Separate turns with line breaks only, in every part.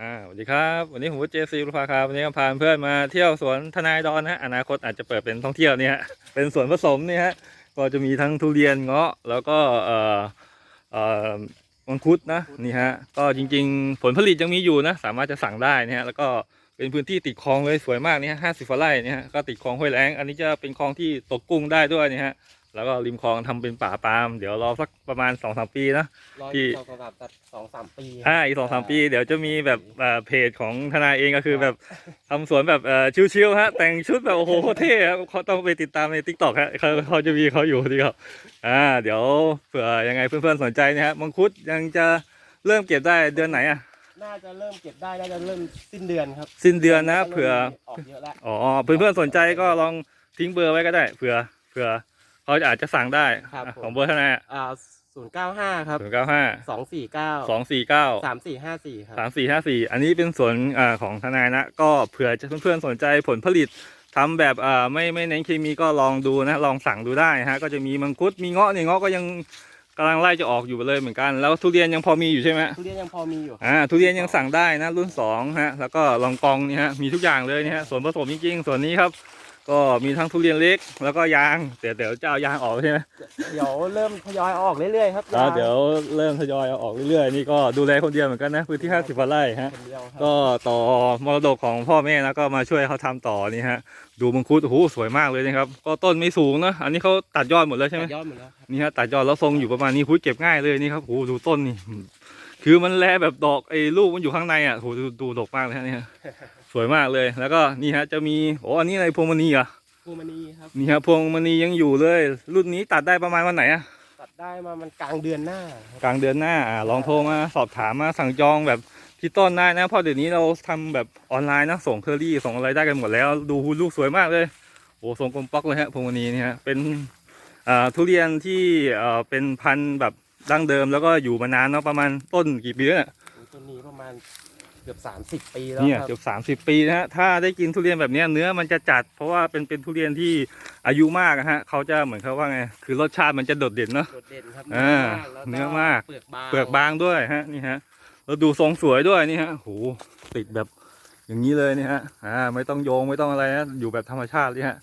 อ่าสวัสดีครับ วันนี้ผมวุฒิเจซีรุภาครับวันนี้ก็พาเพื่อนมาเที่ยวสวนทนายดอนนะอนาคตอาจจะเปิดเป็นท่องเที่ยวเนี่ยฮะเป็นสวนผสมเนี่ยฮะก็จะมีทั้งทุเรียนเงาะแล้วก็เอ่อเอ่อมังคุดนะนี่ฮะก็จริงๆ ผลผลิตยังมีอยู่นะ สามารถจะสั่งได้นะฮะแล้วก็เป็นพื้นที่ติดคลองเลยสวยมากเนี่ยห้าสิบไร่เนี่ยฮะก็ติดคลองห้วยแล้งอันนี้จะเป็นคลองที่ตกกุ้งได้ด้วยเนี่ยฮะ แล้วก็ริมคลองทำเป็นป่าปาล์มเดี๋ยวรอสักประมาณสองสามปีนะ
รอ
ที่
อีกสองสามสองสามปี
อ่าอีกสองสามปีเดี๋ยวจะมีแบบเอ่อเพจของทนายเองก็คือแบบทำสวนแบบเอ่อชิวๆฮะ แต่งชุดแบบโอ้โหโคตรเท่ครับเขาต้องไปติดตามในทิกตอกฮะเขาเขาจะมีเขาอยู่ที่เขาอ่าเดี๋ยวเผื่อยังไงเพื่อนๆสนใจนะฮะมังคุดยังจะเริ่มเก็บได้เดือนไหนอะ
น่าจะเริ่มเก็บได้น่าจะเริ่มสิ้นเดือนครับ
สิ้นเดือนนะเผื่อ
ออกเยอะแล้ว
อ๋อเพื่อนๆสนใจก็ลองทิ้งเบอร์ไว้ก็ได้เผื่อเผื่อ เขาอาจจะสั่งได้
ครับ
อะ
ผม
ของเบอร์ทนาย
อ่าศูนย์เก้าห้าครับ
ศูนย์เก้าห้า
สองสี่เก้า
สองสี่เก้า
สามสี่ห้าสี่ครับ
สามสี่ห้าสี่อันนี้เป็นสวนอ่าของทนายนะ ก็เผื่อจะเพื่อนๆสนใจผลผลิตทำแบบอ่าไม่ไม่เน้นเคมีก็ลองดูนะ ลองสั่งดูได้ฮะ ก็จะมีมังคุดมีเงาะเนี่ยเงาะก็ยังกำลังไล่จะออกอยู่เลยเหมือนกัน แล้วทุเรียนยังพอมีอยู่ใช่ไหม
ทุเรียนยังพอมีอยู่
อ่าทุเรียนยังสั่งได้นะรุ่นสองฮะแล้วก็ลองกองนี่ฮะมีทุกอย่างเลยนี่ฮะส่วนผสมจริงๆส่วนนี้ครับ ก็มีทั้งทุเรียนเล็กแล้วก็ยางเดี๋ยวเดี๋ยวจะเอายางออกใช่ไหม
เดี๋ยวเริ่มทยอยเอาออกเรื่อยๆครับ
อ่าเดี๋ยวเริ่มทยอยเอาออกเรื่อยๆนี่ก็ดูแลคนเดียวเหมือนกันนะพื้นที่50กว่าไร่ฮะ
คนเดียวครับ
ก็ต่อมรดกของพ่อแม่นะก็มาช่วยเขาทำต่อนี่ฮะ ดูมังคุดโอ้โหสวยมากเลยนะครับ ก็ต้นไม่สูงนะอันนี้เขาตัดยอดหมดแล้วใช่ไหม
ตัดยอดหมดแล้วครับ
นี่ฮะตัดยอดแล้วทรงอยู่ประมาณนี้คุดเก็บง่ายเลยนี่ครับโอ้โหดูต้นนี่ คือมันแลแบบดอกไอ้ลูกมันอยู่ข้างในอะโอ้โหดูดูดกมากเลยฮะนี่ฮะ สวยมากเลยแล้วก็นี่ฮะจะมีโอ้อันนี้อะไรพวงมณีเหรอะ
ภูมินีครับ
นี่ฮะพวงมณียังอยู่เลย รุ่นนี้ตัดได้ประมาณวันไหนอะ
ตัดได้มามันกลางเดือนหน้าครับ
กลางเดือนหน้าอ่าลองโทรมาสอบถามมาสั่งจองแบบที่ต้นได้นะเพราะเดี๋ยวนี้เราทำแบบออนไลน์นะส่งเคอรี่ส่งอะไรได้กันหมดแล้ว ดูลูกสวยมากเลยโอ้ทรงกลมป๊อกเลยฮะพวงมณีนี่ฮะเป็นอ่าทุเรียนที่เอ่อเป็นพันธุ์แบบดั้งเดิมแล้วก็อยู่มานานเนาะประมาณต้นกี่ปีแล้วเนี่ย
ต้นนี้ประมาณเกือบสามสิบปีแล้ว
เนี่ย
ครับ
เกือบสามสิบปีนะฮะถ้าได้กินทุเรียนแบบเนี้ยเนื้อมันจะจัด เพราะว่าเป็นเป็นทุเรียนที่อายุมากนะฮะเขาจะเหมือนเขาว่าไงคือรสชาติมันจะโดดเด่นเนาะ
โดดเด่นครับ
อ่า
แล้ว
เนื้อมาก
เปลือกบาง
เปลือกบางด้วยฮะนี่ฮะแล้วดูทรงสวยด้วยนี่ฮะโหติดแบบอย่างนี้เลยนี่ฮะอ่าไม่ต้องโยงไม่ต้องอะไรนะอยู่แบบธรรมชาติเลยฮะ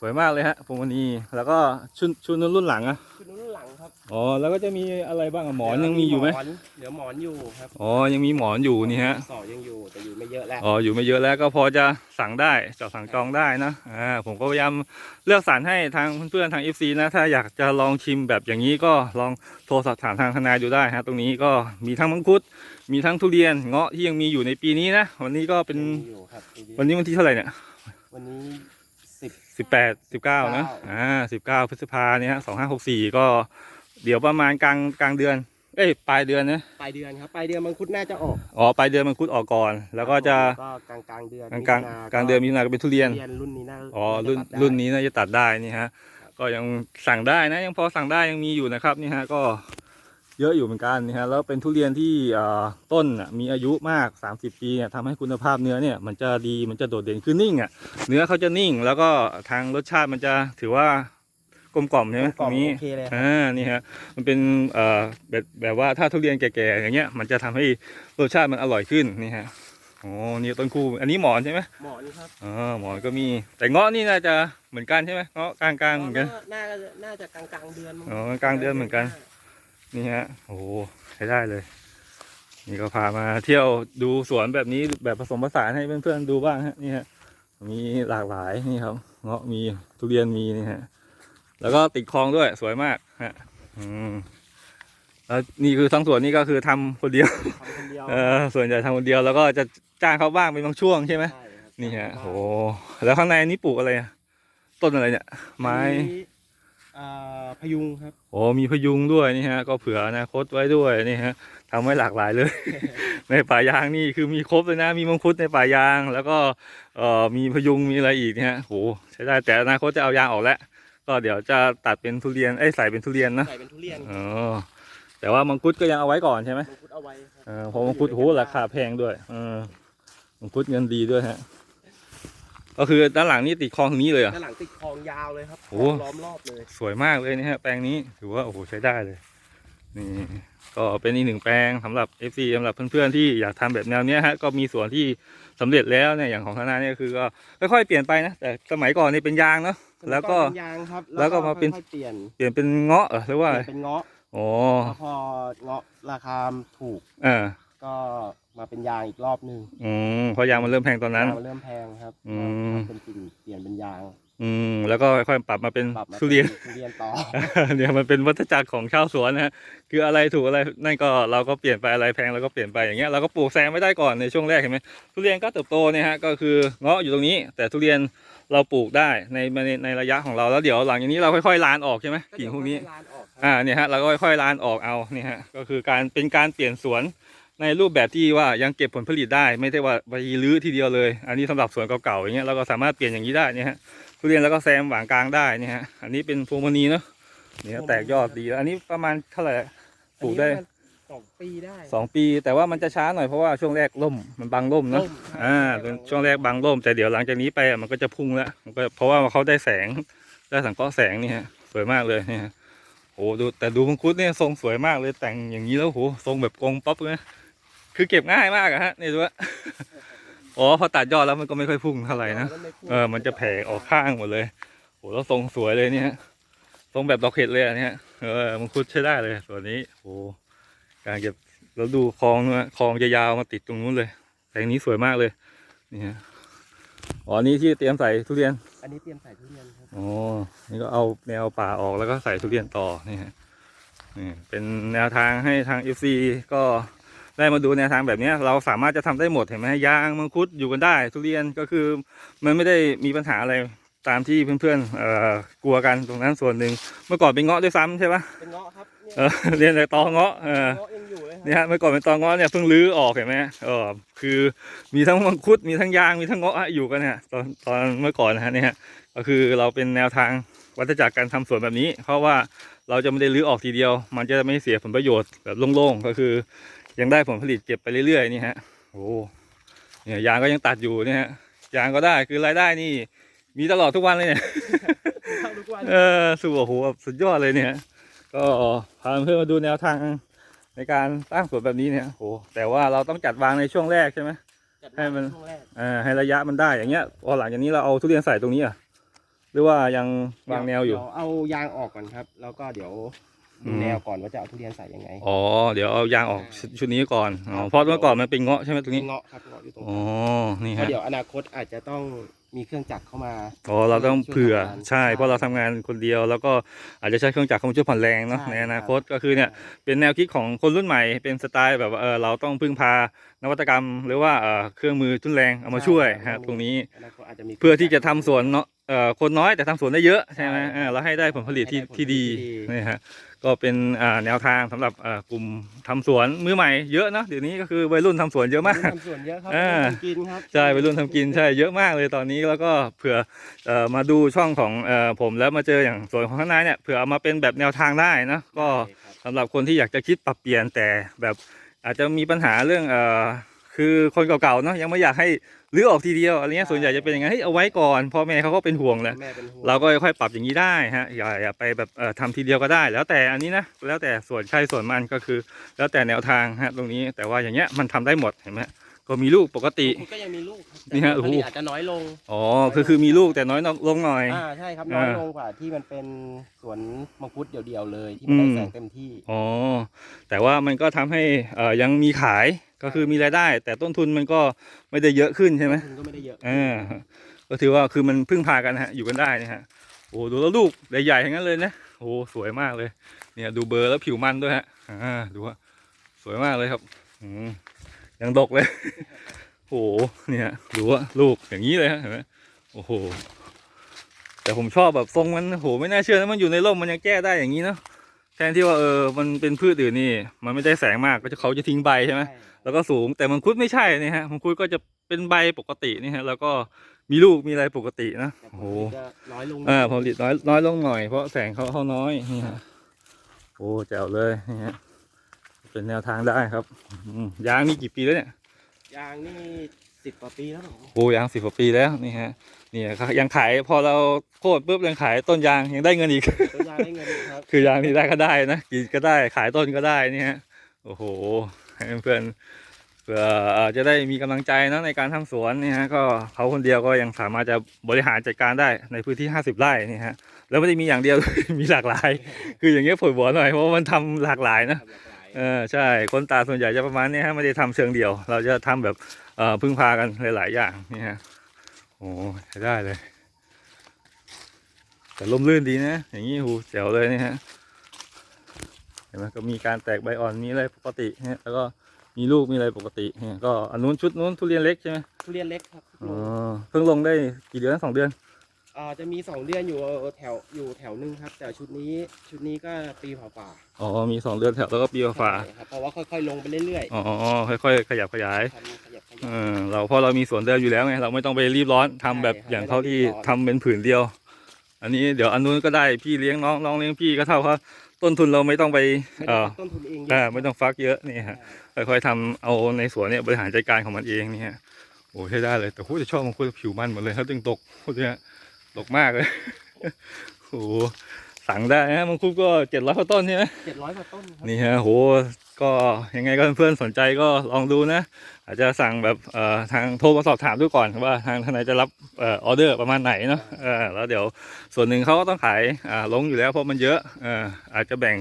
สวยมากเลยฮะพวงมณีแล้วก็ชุดชุดรุ่นหลังอะ
คือรุ่นหลังครับ
อ๋อแล้วก็จะมีอะไรบ้างอะหมอนยังมีอยู่ไหม
หนเหลือหมอนอยู่ครับ
อ๋อยังมีหมอนอยู่นี่ฮะ
สอยังอยู่แต่อยู่ไม่เยอะแล้ว
อ๋ออยู่ไม่เยอะแล้วก็พอจะสั่งได้จอดสั่งจองได้นะอ่าผมก็พยายามเลือกสรรให้ทางเพื่อนๆทาง FC นะถ้าอยากจะลองชิมแบบอย่างนี้ก็ลองโทรสอบถามทางทนายดูได้ฮะตรงนี้ก็มีทั้งมังคุด มีทั้งทุเรียนเงาะที่ยังมีอยู่ในปีนี้นะวันนี้ก็เป็น
ยังอยู่ครับ
วันนี้วันที่เท่าไหร่เนี่ย
วันนี้ สิบ
สิบแปดสิบเก้านะ
19
อ่าสิบเก้าพฤษภาเนี่ยฮะสองห้าหกสี่ก็เดี๋ยวประมาณกลางกลางเดือน เอ้ยปลายเดือนนะ
ปลายเดือนครับปลายเดือนมังคุดน่าจะออก
อ๋อปลายเดือนมังคุดออกก่อน แล้วก็จะ
ก็กลางกลางๆเดือน
กลางกลางกลางเดือนมิถุนาก็เป็นทุเรียน
เรียนรุ่นนี้น่า
อ๋อา
จะ
รุ่น
ตัดได้
รุ่นนี้น่าจะตัดได้นี่ฮะก็ยังสั่งได้นะยังพอสั่งได้ยังมีอยู่นะครับนี่ฮะก็ เยอะอยู่เหมือนกันนี่ฮะแล้วเป็นทุเรียนที่เอ่อต้นน่ะมีอายุมาก 30 ปีเนี่ยทำให้คุณภาพเนื้อเนี่ยมันจะดีมันจะโดดเด่นคือนิ่งอะเนื้อเขาจะนิ่ง แล้วก็ทางรสชาติมันจะถือว่ากลมกล่อมใช่ไหม
กล่อง
ตรงนี้
โอเคเลยครับ
อ่านี่ฮะมันเป็นเอ่อแบบแบบว่าถ้าทุเรียนแก่ๆอย่างเงี้ยมันจะทำให้รสชาติมันอร่อยขึ้นนี่ฮะโอ้นี่ต้นคู่อันนี้หมอนใช่ไหม
หมอนครับ
อ๋อหมอนก็มีแต่เงาะนี่น่าจะเหมือนกันใช่ไหมเงาะกลางๆเหมือนกัน
น่าจะน่าจะกลางกลางๆเดือนมั้ง
อ๋อกลางๆเดือนเหมือนกัน นี่ฮะโอ้โหใช้ได้เลย นี่ก็พามาเที่ยวดูสวนแบบนี้แบบผสมผสานให้เพื่อนๆดูบ้างฮะนี่ฮะมีหลากหลายนี่ครับเงาะมีทุเรียนมีนี่ฮะแล้วก็ติดคลองด้วยสวยมากฮะอืมแล้วนี่คือทั้งสวนนี่ก็คือทำคนเดียว
ทำคนเดียว
เออส่วนใหญ่ทำคนเดียวแล้วก็จะจ้างเขาบ้างเป็นบางช่วงใช่ไหม
ใช่ครับ
นี่ฮะโอ้โหแล้วข้างในนี่ปลูกอะไรอะต้นอะไรเนี่ย ไม้
อันนี้อ่า พยุงครับ
โอ้มีพยุงด้วยนี่ฮะ ก็เผื่ออนาคตไว้ด้วยนี่ฮะทำไว้หลากหลายเลย ในป่ายางนี่คือมีครบเลยนะ มีมังคุดในป่ายาง แล้วก็เอ่อมีพยุงมีอะไรอีกเนี่ยฮะโหใช้ได้แต่อนาคตจะเอายางออกแล้วก็เดี๋ยวจะตัดเป็นทุเรียนเอ้ยใส่เป็นทุเรียนนะ
ใส่เป็นทุเรียน
อ๋อแต่ว่ามังคุดก็ยังเอาไว้ก่อนใช่ไหม
มังคุดเอาไว้ครับ
เออเพราะมังคุดโหราคาแพงด้วยเออมังคุดเงินดีด้วยฮะ ก็คือด้านหลังนี่ติดคลองถึงนี้เลยเหรอ
ด้านหลังติดคลองยาวเลยครับ
โอ้
ล้อมรอบเลย
สวยมากเลยนะฮะแปลงนี้ถือว่าโอ้โหใช้ได้เลย นี่ก็เป็นอีกหนึ่งแปลงสำหรับ FC สำหรับเพื่อนๆที่อยากทำแบบแนวเนี้ยฮะก็มีสวนที่สำเร็จแล้วเนี่ยอย่างของธนาเนี่ยคือก็ค่อยๆเปลี่ยนไปนะแต่สมัยก่อนนี่เป็นยางเนาะแล้วก็
เป็นยางครับ
แล้วก็มาเป็น
ค่อยๆเปลี่ยน
เปลี่ยนเป็นเงาะเหรอหรือว่า
เปลี่ยนเป็นเงาะ
อ๋อ
แล้วพอเงาะราคาถูก
อ่า
ก็มาเป็นยางอีกรอบหนึ่ง
อืมเพราะยางมันเริ่มแพงตอนนั้น
ยางมันเริ่มแพงครับ
อืม
ก็เป็นกิ่งเปลี่ยนเป็นยาง
อืมแล้วก็ค่อยๆปรับมาเป็น
ปรับมา
ทุเรียน
ป็ทุเรียนต่อ
เนี่ยมันเป็นวัฏจักรของชาวสวนนะฮะคืออะไรถูกอะไรนั่นก็เราก็เปลี่ยนไปอะไรแพงเราก็เปลี่ยนไปอย่างเงี้ยเราก็ปลูกแซมไม่ได้ก่อนในช่วงแรกเห็นไหมทุเรียนก็เติบโตเนี่ยฮะก็คือเงาะอยู่ตรงนี้ แต่ทุเรียนเราปลูกได้ในในในระยะของเราแล้วเดี๋ยวหลังจากนี้เราค่อยๆลานออกใช่ไหมกิ่งพวกนี้
ก็เดี๋ยค่อยๆลานออกครับ
อ่าเนี่ยฮะเราก็ค่อยๆลานออกเอาเนี่ยฮะก็คือการเป็นการเปลี่ยนสวน ในรูปแบบที่ว่ายังเก็บผลผลิตได้ ไม่ใช่ว่าไปรื้อทีเดียวเลย อันนี้สำหรับสวนเก่าๆอย่างเงี้ยเราก็สามารถเปลี่ยนอย่างนี้ได้เนี่ยฮะทุเรียนแล้วก็แซมหว่างกลางได้เนี่ยฮะอันนี้เป็นพวงมณีเนาะเนี่ยแตกยอดดีแล้วอันนี้ประมาณเท่าไหร่ปลูกได้
อันนี้มันสองปีได้
สองปีแต่ว่ามันจะช้าหน่อยเพราะว่าช่วงแรกร่มมันบังร่มเนาะ
ร่มครับ
อ่าเป็นช่วงแรกบังร่ม แต่เดี๋ยวหลังจากนี้ไปอะมันก็จะพุ่งแล้วมันก็เพราะว่าเขาได้แสงได้สังเคราะห์แสงนี่ฮะสวยมากเลยเนี่ยฮะโอ้ดูแต่ดูมังคุดเนี่ยทรงสวยมากเลยแต่งอย่างนี้แล้วโหทรงแบบกงป๊อปเลยนะ คือเก็บง่ายมากอะฮะนี่ดูว่าอ๋อพอตัดยอดแล้วมันก็ไม่ค่อยพุ่งเท่าไหร่นะ
มัไม่พุ่ง
เออมันจะแผ่ออกข้างหมดเลยโหแล้วทรงสวยเลยเนี่ยฮะทรงแบบดอกเห็ดเลยอันเนี้ยเออมังคุดใช้ได้เลยส่วนนี้โอ้การเก็บแล้วดูคลองนะคลองจะยาวมาติดตรงนู้นเลยแต่อันนี้สวยมากเลยนี่ฮะอ๋อนี่ที่เตรียมใส่ทุเรียน
อันนี้เตรียมใส่ทุเรียนครับ
อ๋อนี่ก็เอาแนวป่าออกแล้วก็ใส่ทุเรียนต่อนี่ฮะนี่เป็นแนวทางให้ทาง FC ก็ ได้มาดูแนวทางแบบเนี้ยเราสามารถจะทำได้หมดเห็นไหมยางมังคุดอยู่กันได้ ทุเรียนก็คือมันไม่ได้มีปัญหาอะไรตามที่เพื่อนๆเอ่อกลัวกันตรงนั้นส่วนหนึ่งเมื่อก่อนเป็นเงาะด้วยซ้ำใช่ปะ
เป็นเงาะครับ
เออเรียนแต่ตอเงาะเออ
เงาะยังอยู่เลยค
เนี่ย
รับ
ฮะเมื่อก่อนเป็นตอเงาะเนี่ยเพิ่งรื้อออกเห็นไหมเออคือมีทั้งมังคุดมีทั้งยางมีทั้งเงาะอยู่กันเนี่ยตอนตอนเมื่อก่อนนะฮะเนี่ยฮะก็คือเราเป็นแนวทางวัฏจักรการทำสวนแบบนี้ เพราะว่าเราจะไม่ได้รื้อออกทีเดียว มันจะไม่เสียผลประโยชน์แบบโล่งๆก็คือ ยังได้ผลผลิตเก็บไปเรื่อยๆนี่ฮะโอ้เนี่ยยางก็ยังตัดอยู่เนี่ยฮะยางก็ได้คือรายได้นี่ มีตลอดทุกวันเลยเนี่ย
เข้าทุกวัน
เออสุดโอ้โหแบบสุดยอดเลยเนี่ย ก็พาเพื่อนมาดูแนวทางในการสร้างสวนแบบนี้เนี่ยโอ้โหแต่ว่าเราต้องจัดวางในช่วงแรกใช่ไหม
จัด
ให้มัน
ช่วงแรก
อ่าให้ระยะมันได้อย่างเงี้ยพอหลังจากนี้เราเอาทุเรียนใส่ตรงนี้อะหรือว่ายังวางแนวอยู่
เดี๋เอายางออกก่อนครับ แล้วก็เดี๋ยว
อื
ดู
ม
แนวก่อนว่าจะเอาทุเรียนใส่ยังไง
อ๋อเดี๋ยวเอายางออกชุดชุดนี้ก่อนอ๋อเพราะเมื่อก่อนมันเป็นเงาะใช่ไหมตรงนี้
เงาะครับเงาะอยู่ตรง
อ๋อนี่
เพราะ
ฮะ
เดี๋ยวอนาคตอาจจะต้องมีเครื่องจักรเข้ามา
อ๋อเราต้องเผื่อ
ช่วยทำงาน
ใช่ เพราะเราทำงานคนเดียว แล้วก็อาจจะใช้เครื่องจักรเข้ามาช่วยผ่อนแรงเนาะ
ใช่
ในอนาคตก็คือเนี่ยเป็นแนวคิดของคนรุ่นใหม่เป็นสไตล์แบบว่าเออเราต้องพึ่งพานวัตกรรม หรือว่าเออเครื่องมือทุนแรงเอามาช่วยฮะตรงนี้
อนาคตอาจจะมี
เพื่อที่จะทำสวนเนาะ เอ่อคนน้อยแต่ทำสวนได้เยอะใช่ไหม
ใช่
เออแล้วให้ได้ผลผลิตที่
ให้ได้ผลผลิต
ที่ดี
ที่ดี
นี่ฮะก็เป็นอ่าแนวทางสำหรับอ่ากลุ่มทำสวนมือใหม่เยอะเนาะเดี๋ยวนี้ก็คือวัยรุ่นทำสวนเยอะมาก
ทำสวนเยอะครับ
อ่า
ทำกินครับ
ใช่วัยรุ่นทำกินใช่เยอะมากเลยตอนนี้แล้วก็เผื่อเอ่อมาดูช่องของเอ่อผมแล้วมาเจออย่างสวนของข้างในเนี่ยเผื่อเอามาเป็นแบบแนวทางได้นะก็
ใช่ครับ
สำหรับคนที่อยากจะคิดปรับเปลี่ยนแต่แบบอาจจะมีปัญหาเรื่องเอ่อ คือคนเก่าๆเนาะยังไม่อยากให้รื้อออกทีเดียวอะไรเงี้ยส่วนใหญ่จะเป็นอย่างไงเฮ้ยเอาไว้ก่อนพ่อแม่เขาก็เป็นห่วงแหละ
แม่เป็นห่วง
เราก็ค่อยๆปรับอย่างนี้ได้ฮะอย่าอย่าไปแบบเอ่อทำทีเดียวก็ได้ แล้วแต่อันนี้นะแล้วแต่ส่วนใครส่วนมันก็คือ แล้วแต่แนวทางฮะตรงนี้แต่ว่าอย่างเงี้ยมันทำได้หมดเห็นไหม ก็มีลูกปกติ
คุณก็ยังมีลูกครับ
นี่ฮะ
แต่ผลผลิต
โอ้โห
อาจจะน้อยลง
อ๋อคือคือมีลูกแต่น้อยลงหน่อย
อ่าใช่ครับน้อย
อ่า
ลงกว่าที่มันเป็นสวนมังคุดเดี่ยวๆเลยที่มันได้
อืม
แสงเต็มที่
อ๋อแต่ว่ามันก็ทำให้เอ่อยังมีขายก็คือมีรายได้ แต่ต้นทุนมันก็ไม่ได้เยอะขึ้นใช่ไหม
ทุนก็ไม่ได้เยอะ
อ่าก็ถือว่าคือมันพึ่งพากันฮะอยู่กันได้นะฮะโอ้ดูแล้วลูกใหญ่ๆทั้งนั้นเลยนะโอ้สวยมากเลย เนี่ยดูเบอร์แล้วผิวมันด้วยฮะอ่าดูว่าสวยมากเลยครับอืม ยังดกเลย โอ้โห เนี่ยดูว่าลูกอย่างนี้เลยฮะเห็นไหมโอ้โห แต่ผมชอบแบบทรงมันโอ้โหไม่น่าเชื่อนะมันอยู่ในร่มมันยังแก้ได้อย่างนี้เนาะ แทนที่ว่าเออ มันเป็นพืชอื่นนี่ มันไม่ได้แสงมากก็จะเขาจะทิ้งใบใช่ไหม
ใช่
แล้วก็สูง แต่มังคุดไม่ใช่นี่ฮะ มังคุดก็จะเป็นใบปกตินี่ฮะ แล้วก็มีลูกมีอะไรปกตินะ
แต่ผ
โอ้
ล
โห
ผลิตจะน้อยลง
อ่าผลผลิตน้อยน้อยลงหน่อยเพราะแสงเขาเขาน้อยนี่ฮะ โอ้แจ๋วเลยนี่ฮะ เป็นแนวทางได้ครับอืมยางนี่กี่ปีแล้วเนี่ย
ยางนี่สิบกว่าปีแล้วเหรอ
โอ้ยางสิบกว่าปีแล้วนี่ฮะนี่ครับยังขายพอเราโคตรปุ๊บยังขายต้นยางยังได้เงินอีก
ตัวยางได้เงินอีกครับ
คือยางนี่ได้ก็ได้นะกินก็ได้ขายต้นก็ได้นี่ฮะโอ้โหให้เพื่อนๆเพื่อเอ่อจะได้มีกำลังใจเนอะในการทำสวนนี่ฮะก็เขาคนเดียวก็ยังสามารถจะบริหารจัดการได้ในพื้นที่ 50 ไร่นี่ฮะแล้วไม่ได้มีอย่างเดียว มีหลากหลาย คืออย่างเงี้ยผลบัวหน่อยเพราะว่ามันทำหลากหลายนะ
ทำหลากหลาย
เออใช่คนตาส่วนใหญ่จะประมาณนี้ฮะไม่ได้ทำเชิงเดียว เราจะทำแบบเอ่อพึ่งพากันหลาย ๆ อย่างนี่ฮะโอ้ใช้ได้เลย แต่ล่มลื่นดีนะ อย่างนี้หูแจ๋วเลยนี่ฮะเห็นไหมก็มีการแตกใบอ่อนมีอะไรปกติฮะแล้วก็มีลูกมีอะไรปกติเนี่ยก็อันนู้นชุดนู้นทุเรียนเล็กใช่ไหม
ทุเรียนเล็กครับ
อ๋อเพิ่งลงได้กี่เดือนสองเดือน
อ่าจะมีสองเดือนอยู่แถวอยู่แถวหนึงครับ แต่ชุดนี้ชุดนี้ก็ปีผ่าป่า
อ๋อมีสองเดือนแถวแล้วก็ปีฝา
ใช่ครับเพราะว่าค่อยๆลงไปเรื่อย
อ๋อค่อยๆขยับขยาย
ๆทำขยับขยับ
เออเราเพราะเรามีสวนเดิมอยู่แล้วไงเราไม่ต้องไปรีบร้อนทำแบบ
ใช่ครับ
อย่างเท่าที่
ไม่ต้องรีบร้อน
ทำเป็นผืนเดียว อันนี้เดี๋ยวอันนู้นก็ได้พี่เลี้ยงน้องน้องเลี้ยงพี่ก็เท่ากับต้นทุนเราไม่ต้องไป
ไม่
เอ
ต้อง
อ
ต้นทุนเองเย
อ่า
อะ
ไม่ต้องฟักเยอะนี่ฮะ ค่อยๆทำเอาในสวนเนี่ยบริหารจัดการของมันเองนี่ฮะโอ้ใช้ได้เลยแต่พูดจะชอบมันคุยผิวมันหมดเลยครับจึงตกพูดเนี่ย ตกมากเลยโอ้โหสั่งได้ฮะมังคุดก็เจ็ดร้อยต้นใช่ไหม
เจ็ดร้อยกว่าต้นครับ
นี่ฮะโหก็ยังไงก็เพื่อนๆสนใจก็ลองดูนะ อาจจะสั่งแบบเอ่อทางโทรมาสอบถามดูก่อนว่าทางทนายจะรับเอ่อออเดอร์ประมาณไหนเนาะเออแล้วเดี๋ยวส่วนหนึ่งเขาก็ต้องขายอ่าลงอยู่แล้วเพราะมันเยอะเอออาจจะแบ่ง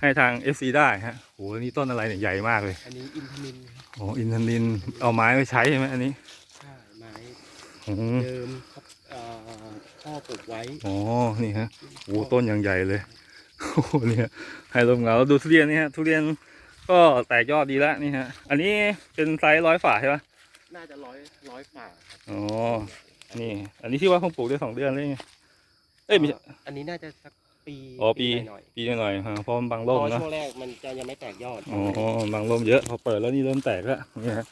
ให้ทาง FC ได้ฮะโหนี่ต้นอะไรเนี่ยใหญ่มากเลย
อันนี้อินทนิน
โอ้อินทนินเอาไม้ไปใช้ใช่ไหมอันนี้
ใช่ไม้
อืม
เดิมครับเอ่อ พ่อปลูกไว้
อ๋อ นี่ฮะโอ้ต้นอย่างใหญ่เลยโอ้โหเนี่ยให้ลมเงาดูทุเรียนนี่ฮะทุเรียนก็แตกยอดดีแล้วนี่ฮะ อันนี้เป็นไซส์ร้อยฝ่าใช่ปะ
น่าจะร้อยร้อยฝ่าครับ
อ๋อ นี่ อันนี้ที่ว่าเพิ่งปลูกได้สองเดือนเลยไงเอ้ยไม่ใช่
อันนี้น่าจะสักปี
อ๋อปี
หน่อย
ปีหน่อยๆฮะเพราะมันบาง
ๆเพ
ร่
ราะ
ม
ว่า
เนอะ
ช่วงแรกมันจะยังไม่แตกยอด
อ๋อบางร่มเยอะพอเปิดแล้วนี่เริ่มแตกแล้วนี่ฮะ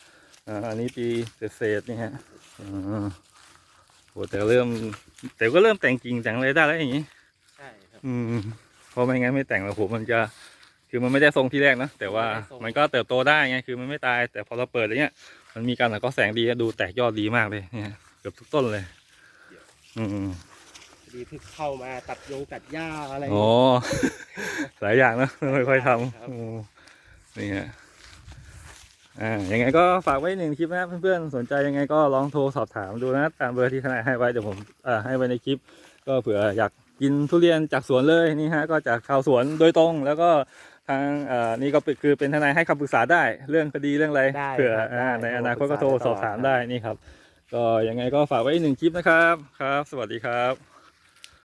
อ่าอันนี้ปีเศษๆนี่ฮะอ๋ อโหแต่เริ่ม แต่ก็เริ่มแต่งกิ่งแต่งอะไรได้แล้วอย่างนี้
ใช่ครับ
อืมเพราะไม่งั้นไม่แต่งแล้วผมมันจะคือมันไม่ได้ทรงที่แรกนะแต่ว่า
ไม่ได้ทรง
มันก็เติบโตได้ไงคือมันไม่ตาย แต่พอเราเปิดอย่างเงี้ย มันมีการสังเคราะห์แสงดีดูแตกยอดดีมากเลยเนี่ยเกือบทุกต้นเลย อืม
พอดีเพิ่งเข้ามาตัดยงตัดหญ้าอะไร
อ๋อหลายอย่างนะค่อยๆท
ครับำ
อืมนี่ฮะ อ่ายังไงก็ฝากไว้หนึ่งคลิปนะเพื่อนๆสนใจยังไงก็ลองโทรสอบถามดูนะตามเบอร์ที่ทนายให้ไว้เดี๋ยวผมเอ่อให้ไว้ในคลิป ก็เผื่ออยากกินทุเรียนจากสวนเลยนี่ฮะก็จากชาวสวนโดยตรงแล้วก็ทางเอ่อนี่ก็เป็นคือเป็นทนายให้คำปรึกษาได้เรื่องคดีเรื่องอะไร
ได้
เผื่อ
ครับ
อ่า
ได้
ในอนาคตก็โทรสอบถามได้ นี่ครับ ก็ยังไงก็ฝากไว้อีกหนึ่งคลิปนะครับครับ สวัสดีครับ